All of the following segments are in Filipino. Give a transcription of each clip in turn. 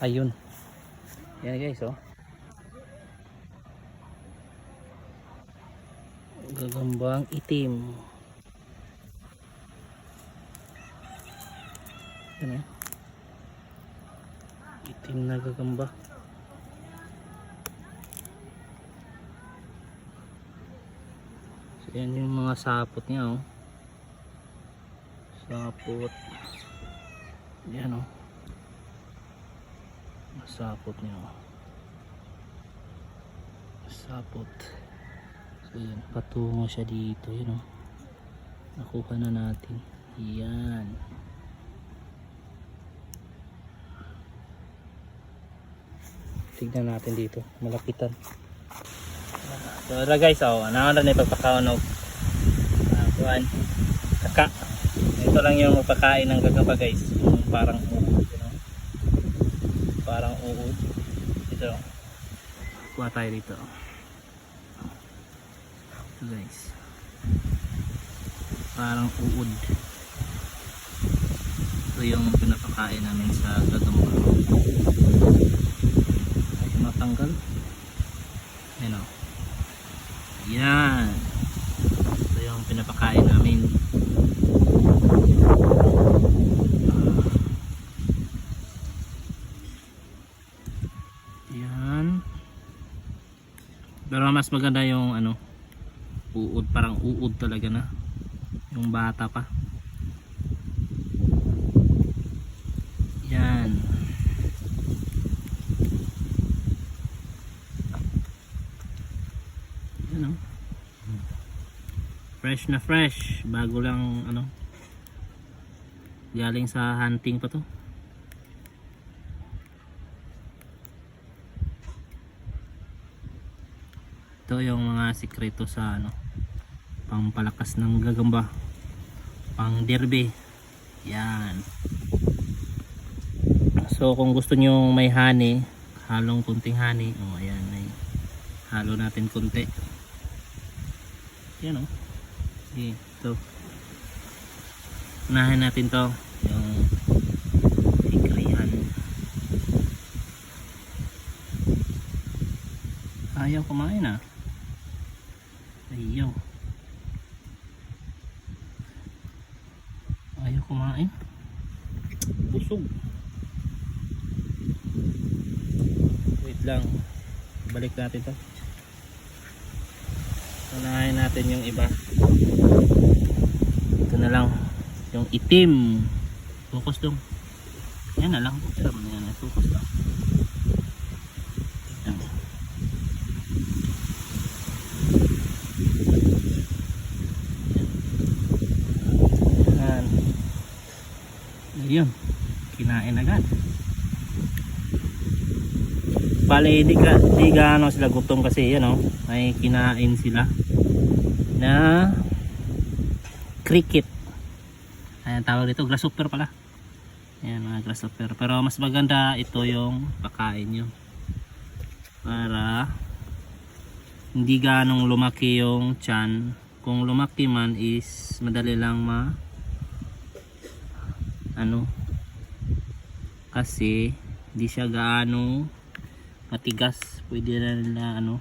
Ayun. Yan guys, oh. Gagambang itim. Yan eh. Itim na gagamba. So yan yung mga sapot niya, oh. Sapot. Yan, oh. Masapot niya, oh. Masapot. So yan, patungo siya dito, yun oh. Nakuha na natin. Yan. Tignan natin dito, malapitan. So ito guys, oh, nakanda na ipagpakaonog. Uh, kuhan. Kaka. Ito lang yung pagkain ng gagamba guys. Yung parang? Parang uod. Ito. Kuha tayo dito. Ito guys. Parang uod. Ito yung pinapakain namin sa gagamba. Ay, matanggal. Ayan o. Yan. Ito yung pinapakain namin. Yan. Pero maganda yung ano, uod, parang uod talaga na. Yung bata pa. Yan. Oh. Fresh na fresh. Bago lang ano. Galing sa hunting pa to. Ito yung mga sikreto sa ano. Pangpalakas ng gagamba. Pang derby. Yan. So kung gusto nyo may honey, halong kunting honey, oh ayan, may halo natin kunti. Yan oh. Okay, ito. Unahin natin to, yung hikrihan. Ayaw kumain ah. Ayaw. Ayaw kumain. Busog. Wait lang. Balik natin to. Unahin natin yung iba. Ito na lang. Yung itim. Focus dong. Yan na lang. Mo na yan. Focus lang. Yan. Yan. Ayun. Kinain agad. Bale, hindi ka, hindi gaano sila gutom kasi yan oh, may kinain sila na cricket. Ayan tawag dito, grasshopper pala. Ayan mga grasshopper. Pero mas maganda ito yung pakain nyo. Para hindi ganong lumaki yung chan. Kung lumaki man is madali lang ma ano kasi hindi siya gaano matigas. Pwede na nila ano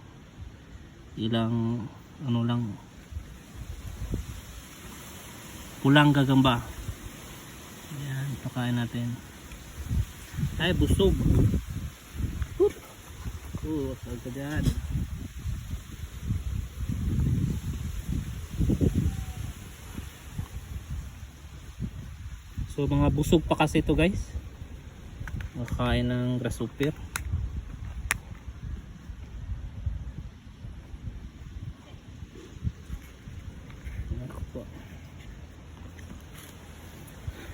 ilang ano lang pulang gagamba. Yan pakain natin. Ay busog. Oh agad so mga busog pa kasi ito guys makain ng grasshopper.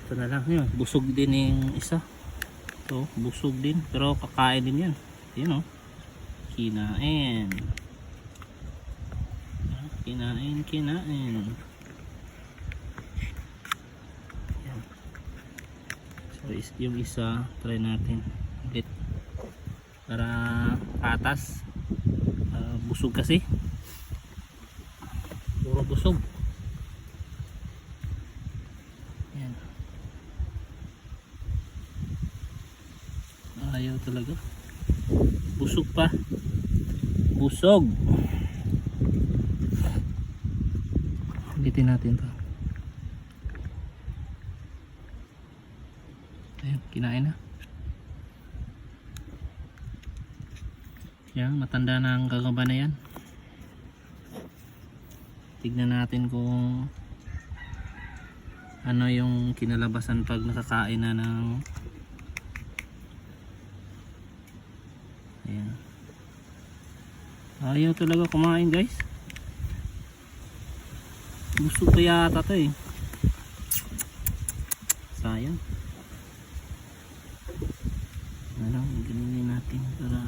Ito na lang yun. Busog din yung isa. Ito, busog din. Pero kakain din yan. Yan o. Kinain. Kinain, kinain. So, is- yung isa, try natin. Ulit. Para patas. Ah, busog kasi. Puro busog. Yan. Ayaw talaga. Busog pa. Busog. Bitin natin to. Ayun, kinain na. Yan, matanda na ang gagamba na yan. Tignan natin kung ano yung kinalabasan pag nakakain na ng Ayan. Ayaw talaga kumain guys. Gusto pa yata to eh. Sayang. Ano, ganun natin para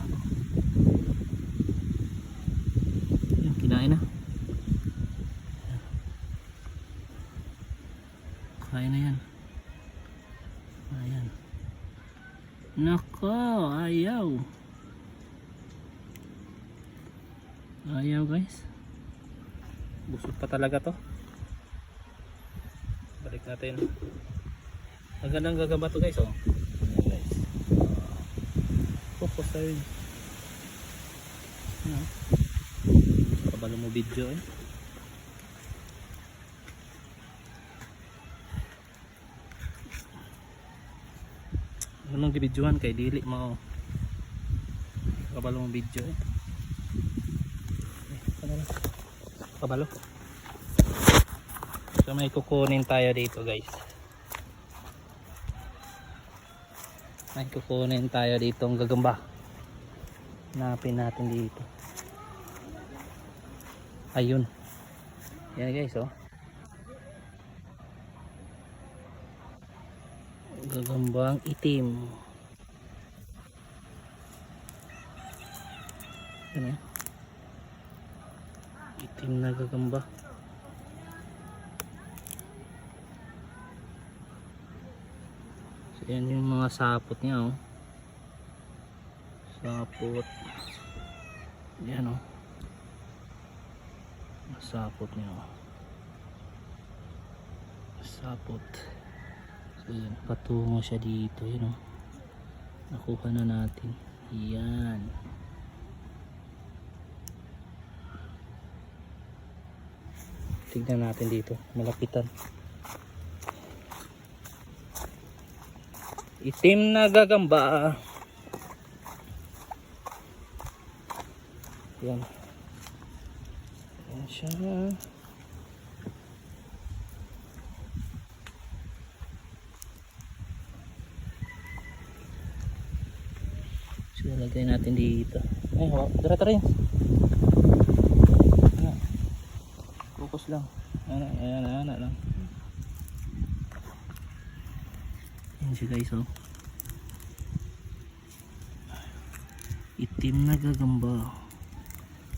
Ayan, kinain na. Kain na yan. Ayan. Nako, ayaw. Ayaw guys. Busog pa talaga to. Balik natin. Ang gandang gagamba to guys oh. Tayo. Ano? Kabalo mo video eh. Anong gibidyohan kay dili mo. Kabalo mo video eh. Eh, Kabalo. Kabalo. So may kukunin tayo dito guys. May kukunin tayo dito ang gagamba. Hanapin natin dito. Ayun. Yan guys oh. Gagambang itim. Eh. Itim na gagamba. So yan yung mga sapot niya oh. Sapot. Yan oh. Sapot niya oh. Sapot. So yan, patungo siya dito, yun oh. Nakuha na natin. Yan. Tignan natin dito, malapitan. Itim na gagamba. Yan. Yan siya. So, lagay natin dito. Ay, hawa. Tara, tara yun. Focus lang. Ayan, ayan, ayan lang. Ayan siya guys, oh. Itim na gagamba.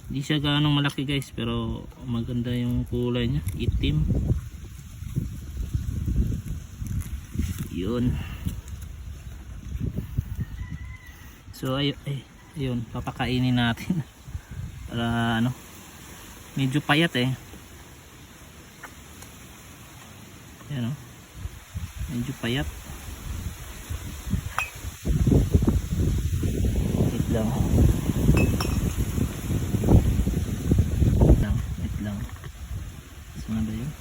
Hindi siya ganong malaki guys, pero maganda yung kulay niya. Itim. Yun. So ay, ay ayun, papakainin natin. Para ano, medyo payat eh. Yan oh. Medyo payat. Wait lang. Wait lang, wait lang. Saan ba yun?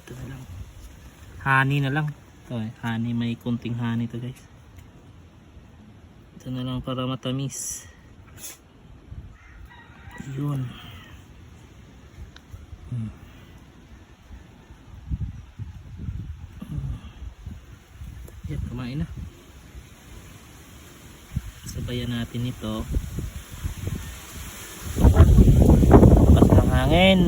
Ito na lang. Honey na lang. Ito eh, honey, may kunting honey to guys. Ito na lang para matamis. Yun. Hmm. Yan, kumain na. Sabayan natin ito. Lakas ng hangin.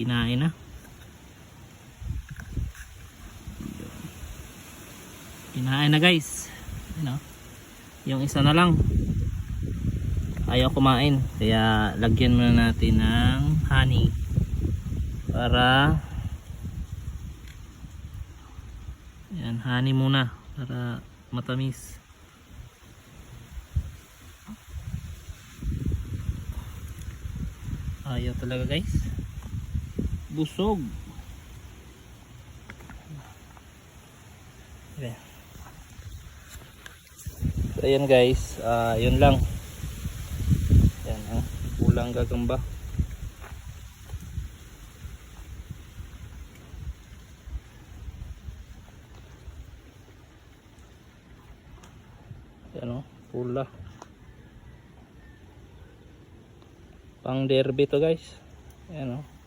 Kinain na. Kinain na guys. Ano? Yung isa na lang. Ayaw kumain. Kaya lagyan muna natin ng honey. Para Yan, honey muna para matamis. Ayaw talaga guys. Busog. So ayan guys, ah yun lang. Yan ha, kulang gagamba. Yan o, pula. Pang derby to guys. Ayan o.